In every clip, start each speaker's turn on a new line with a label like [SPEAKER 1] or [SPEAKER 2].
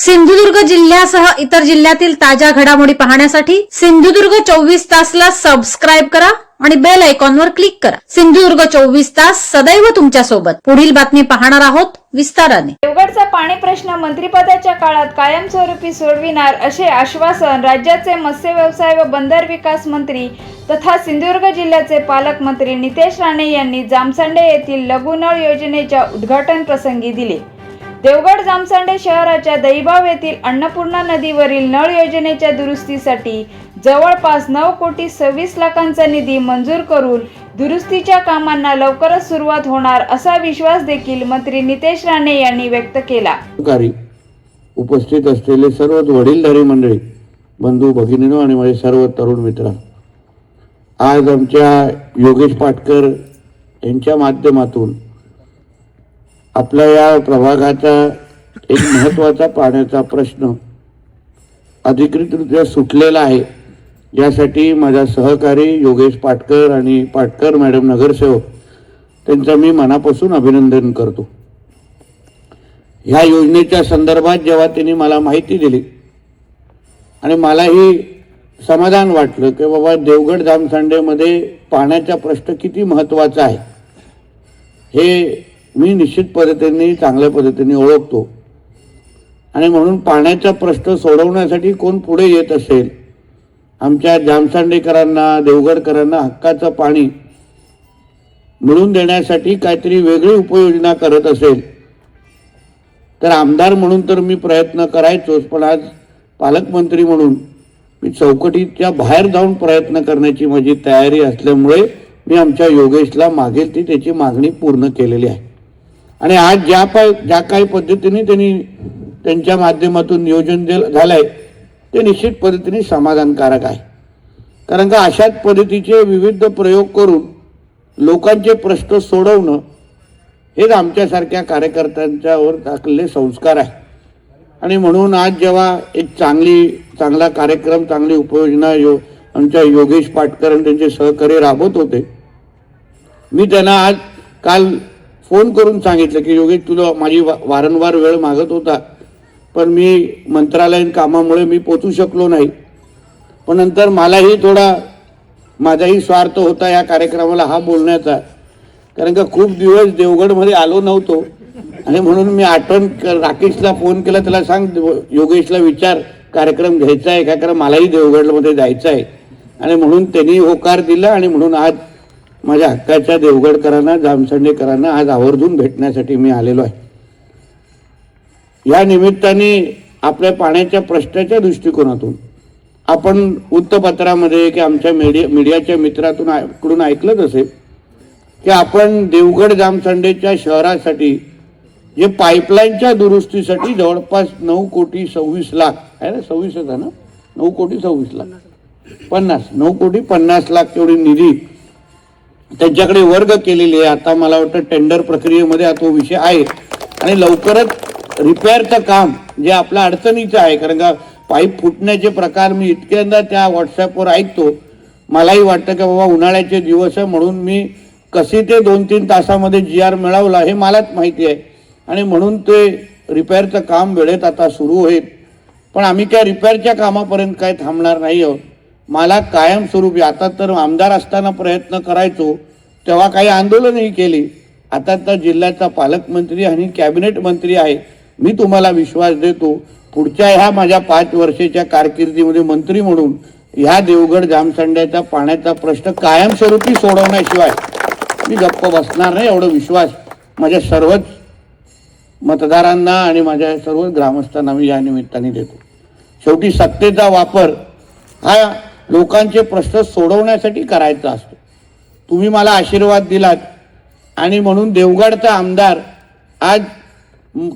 [SPEAKER 1] सिंधुदुर्ग जिल्ह्यासह इतर जिल्ह्यातील ताज्या घडामोडी पाहण्यासाठी सिंधुदुर्ग चोवीस तासला सबस्क्राईब करा आणि बेल आयकॉनवर क्लिक करा. सिंधुदुर्ग चोवीस तास सदैव तुमच्यासोबत पुढील बातमी पाहणार आहोत विस्ताराने.
[SPEAKER 2] देवगडचा पाणी प्रश्न मंत्रिपदाच्या काळात कायमस्वरूपी सोडविणार असे आश्वासन राज्याचे मत्स्य व्यवसाय व बंदर विकास मंत्री तथा सिंधुदुर्ग जिल्ह्याचे पालकमंत्री नितेश राणे यांनी जामसंडे येथील लघुनळ योजनेच्या उद्घाटन प्रसंगी दिले. देवगड जामसंडे शहराच्या दहिबाव येथील अन्नपूर्णा नदीवरील नळ योजनेच्या दुरुस्तीसाठी जवळपास नऊ कोटी सव्वीस लाखांचा निधी मंजूर करून दुरुस्तीच्या कामांना लवकरच सुरुवात होणार असा विश्वास देखील मंत्री नितेश राणे यांनी व्यक्त केला.
[SPEAKER 3] उपस्थित असलेले सर्व वडीलधारी मंडळी बंधू भगिनीनो आणि माझे सर्व तरुण मित्र आज आमच्या योगेश पाटकर यांच्या माध्यमातून आपल्या या प्रभागाचा एक महत्त्वाचा पाण्याचा प्रश्न अधिकृतरित्या सुटलेला आहे. यासाठी माझ्या सहकारी योगेश पाटकर आणि पाटकर मॅडम नगरसेवक त्यांचं मी मनापासून अभिनंदन करतो. ह्या योजनेच्या संदर्भात जेव्हा त्यांनी मला माहिती दिली आणि मलाही समाधान वाटलं की बाबा देवगड जामसांडेमध्ये पाण्याचा प्रश्न किती महत्त्वाचा आहे हे मी निश्चित पद्धतीने चांगल्या पद्धतीने ओळखतो. आणि म्हणून पाण्याचा प्रश्न सोडवण्यासाठी कोण पुढे येत असेल आमच्या जामसांडेकरांना देवगडकरांना हक्काचं पाणी मिळवून देण्यासाठी काहीतरी वेगळी उपाययोजना करत असेल तर आमदार म्हणून तर मी प्रयत्न करायचोच पण आज पालकमंत्री म्हणून मी चौकटीच्या बाहेर जाऊन प्रयत्न करण्याची माझी तयारी असल्यामुळे मी आमच्या योगेशला मागेल ती त्याची मागणी पूर्ण केलेली आहे. आणि आज ज्या पाय ज्या काही पद्धतीने त्यांनी त्यांच्या माध्यमातून नियोजन दिलं झालं आहे ते निश्चित पद्धतीने समाधानकारक आहे. कारण का अशाच पद्धतीचे विविध प्रयोग करून लोकांचे प्रश्न सोडवणं हेच आमच्यासारख्या कार्यकर्त्यांच्यावर टाकलेले संस्कार आहे. आणि म्हणून आज जेव्हा एक चांगली चांगला कार्यक्रम चांगली उपयोजना यो आमच्या योगेश पाटकर आणि त्यांचे सहकारी राबवत होते मी त्यांना आज काल फोन करून सांगितलं की योगेश तुला माझी वा- वारंवार वेळ मागत होता पण मी मंत्रालयीन कामामुळे मी पोचू शकलो नाही. पण नंतर मलाही थोडा माझाही स्वार्थ होता या कार्यक्रमाला हा बोलण्याचा. कारण का खूप दिवस देवगडमध्ये आलो नव्हतो आणि म्हणून मी आठवण राकेशला फोन केला त्याला सांग योगेशला विचार कार्यक्रम घ्यायचा आहे का? कारण मलाही देवगडमध्ये जायचं आहे. आणि म्हणून त्यांनी होकार दिला आणि म्हणून आज माझ्या हक्काच्या देवगडकरांना जामसंडेकरांना आज आवर्जून भेटण्यासाठी मी आलेलो आहे. या निमित्ताने आपल्या पाण्याच्या प्रश्नाच्या दृष्टिकोनातून आपण वृत्तपत्रामध्ये की आमच्या मीडिया मीडियाच्या मित्रातून कडून ऐकलंच असेल की आपण देवगड जामसंडेच्या शहरासाठी जे पाईपलाईनच्या दुरुस्तीसाठी जवळपास नऊ कोटी सव्वीस लाख आहे ना? सव्वीस आहे ना? नऊ कोटी सव्वीस लाख. पन्नास. नऊ कोटी पन्नास लाख तेवढी निधी त्यांच्याकडे वर्ग केलेली आहे. आता मला वाटतं टेंडर प्रक्रियेमध्ये हा तो विषय आहे. आणि लवकरच रिपेअरचं काम जे आपल्या अडचणीचं आहे कारण का पाईप फुटण्याचे प्रकार मी इतक्यांदा त्या व्हॉट्सॲपवर ऐकतो. मलाही वाटतं की बाबा उन्हाळ्याचे दिवस आहे म्हणून मी कसे ते दोन तीन तासामध्ये जी आर मिळवला हे मलाच माहिती आहे. आणि म्हणून ते रिपेअरचं काम वेळेत आता सुरू होईल. पण आम्ही त्या रिपेअरच्या कामापर्यंत काय थांबणार नाही आहोत. मला कायमस्वरूपी आता तर आमदार असताना प्रयत्न करायचो तेव्हा काही आंदोलनही केली. आता तर जिल्ह्याचा पालकमंत्री आणि कॅबिनेट मंत्री आहे. मी तुम्हाला विश्वास देतो पुढच्या ह्या माझ्या पाच वर्षाच्या कारकिर्दीमध्ये मंत्री म्हणून ह्या देवगड जामसंड्याचा पाण्याचा प्रश्न कायमस्वरूपी सोडवण्याशिवाय मी गप्प बसणार नाही एवढा विश्वास माझ्या सर्वच मतदारांना आणि माझ्या सर्व ग्रामस्थांना मी या निमित्ताने देतो. शेवटी सत्तेचा वापर हा लोकांचे प्रश्न सोडवण्यासाठी करायचा असतो. तुम्ही मला आशीर्वाद दिलात आणि म्हणून देवगडचा आमदार आज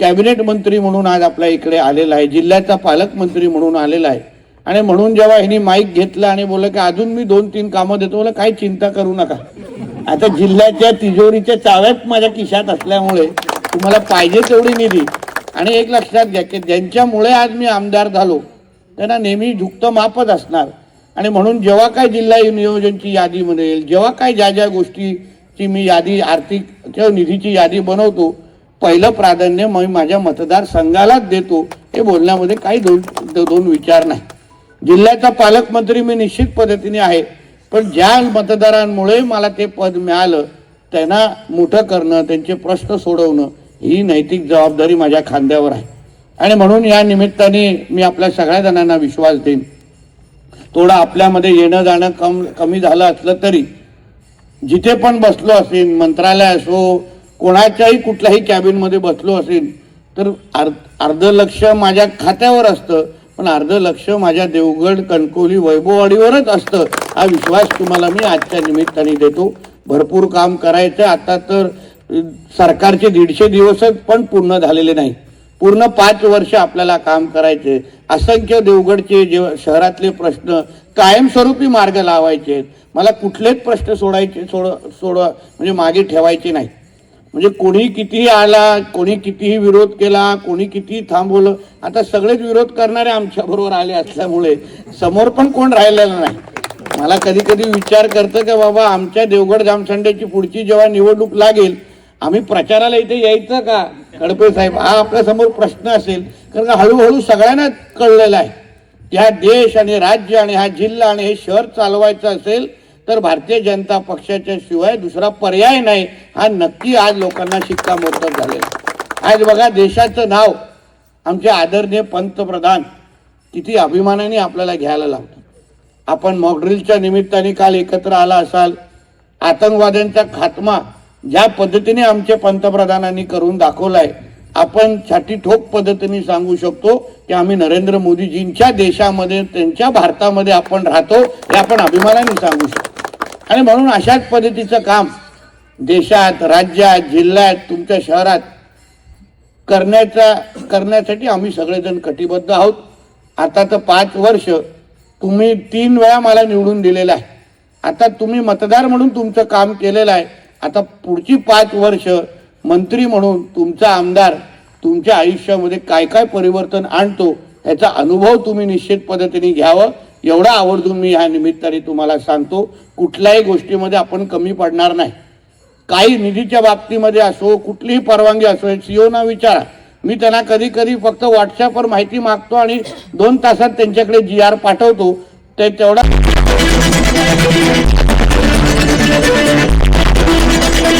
[SPEAKER 3] कॅबिनेट मंत्री म्हणून आज आपल्या इकडे आलेला आहे जिल्ह्याचा पालकमंत्री म्हणून आलेला आहे. आणि म्हणून जेव्हा ह्यांनी माईक घेतलं आणि बोललं की अजून मी दोन तीन कामं देतो मला काही चिंता करू नका. आता जिल्ह्याच्या तिजोरीच्या चाव्यात माझ्या खिशात असल्यामुळे तुम्हाला पाहिजे तेवढी निधी. आणि एक लक्षात घ्या की ज्यांच्यामुळे आज मी आमदार झालो त्यांना नेहमी झुकतं मापच असणार. आणि म्हणून जेव्हा काय जिल्हा नियोजनची यादी म्हणेल जेव्हा काय ज्या ज्या गोष्टीची मी यादी आर्थिक किंवा निधीची यादी बनवतो पहिलं प्राधान्य मी माझ्या मतदारसंघालाच देतो. हे बोलण्यामध्ये काही दोन दोन विचार नाही. जिल्ह्याचा पालकमंत्री मी निश्चित पद्धतीने आहे पण ज्या मतदारांमुळे मला ते पद मिळालं त्यांना मोठं करणं त्यांचे प्रश्न सोडवणं ही नैतिक जबाबदारी माझ्या खांद्यावर आहे. आणि म्हणून या निमित्ताने मी आपल्या सगळ्या जणांना विश्वास देईन. थोडं आपल्यामध्ये येणं जाणं कम कमी झालं असलं तरी जिथे पण बसलो असेल मंत्रालय असो कोणाच्याही कुठल्याही कॅबिनमध्ये बसलो असेल तर अर्ध अर्ध लक्ष माझ्या खात्यावर असतं पण अर्ध लक्ष माझ्या देवगड कणकोली वैभववाडीवरच असतं. हा विश्वास तुम्हाला मी आजच्या निमित्ताने देतो. भरपूर काम करायचं आता तर सरकारचे दीडशे दिवसच पण पूर्ण झालेले नाही. पूर्ण पाच वर्ष आपल्याला काम करायचे. असंख्य देवगडचे जे शहरातले प्रश्न कायमस्वरूपी मार्ग लावायचे. मला कुठलेच प्रश्न सोडायचे सोड सोडवा म्हणजे मागे ठेवायचे नाही म्हणजे कोणी कितीही आला कोणी कितीही विरोध केला कोणी कितीही थांबवलं आता सगळेच विरोध करणारे आमच्याबरोबर आले असल्यामुळे समोर पण कोण राहिलेलं नाही. मला कधी कधी विचार करतं की बाबा आमच्या देवगड जामसंडेची पुढची जेव्हा निवडणूक लागेल आम्ही प्रचाराला इथे यायचं का? खडपे साहेब हा आपल्यासमोर प्रश्न असेल. कारण का हळूहळू सगळ्यांनाच कळलेला आहे. या देश आणि राज्य आणि हा जिल्हा आणि हे शहर चालवायचं असेल तर भारतीय जनता पक्षाच्या शिवाय दुसरा पर्याय नाही. हा नक्की आज लोकांना शिक्कामोर्तब झालेला आहे. आज बघा देशाचं नाव आमचे आदरणीय पंतप्रधान किती अभिमानाने आपल्याला घ्यायला लावतात. आपण मॉकड्रिलच्या निमित्ताने काल एकत्र आला असाल. आतंकवाद्यांचा खात्मा ज्या पद्धतीने आमच्या पंतप्रधानांनी करून दाखवलाय आपण छाती ठोक पद्धतीने सांगू शकतो की आम्ही नरेंद्र मोदीजींच्या देशामध्ये त्यांच्या भारतामध्ये आपण राहतो हे आपण अभिमानाने सांगू शकतो. आणि म्हणून अशाच पद्धतीचं काम देशात राज्यात जिल्ह्यात तुमच्या शहरात करण्याचा करण्यासाठी आम्ही सगळेजण कटिबद्ध आहोत. आता तर पाच वर्ष तुम्ही तीन वेळा मला निवडून दिलेलं आहे. आता तुम्ही मतदार म्हणून तुमचं काम केलेलं आहे. आता पुढची पाच वर्ष मंत्री म्हणून तुमचा आमदार तुमच्या आयुष्यामध्ये काय काय परिवर्तन आणतो याचा अनुभव तुम्ही निश्चित पद्धतीने घ्यावं. एवढा आवर्जून मी ह्या निमित्ताने तुम्हाला सांगतो कुठल्याही गोष्टीमध्ये आपण कमी पडणार नाही. काही निधीच्या बाबतीमध्ये असो कुठलीही परवानगी असो सीओना विचारा. मी त्यांना कधी कधी फक्त व्हॉट्सॲपवर माहिती मागतो आणि दोन तासात त्यांच्याकडे जी आर पाठवतो. ते तेवढा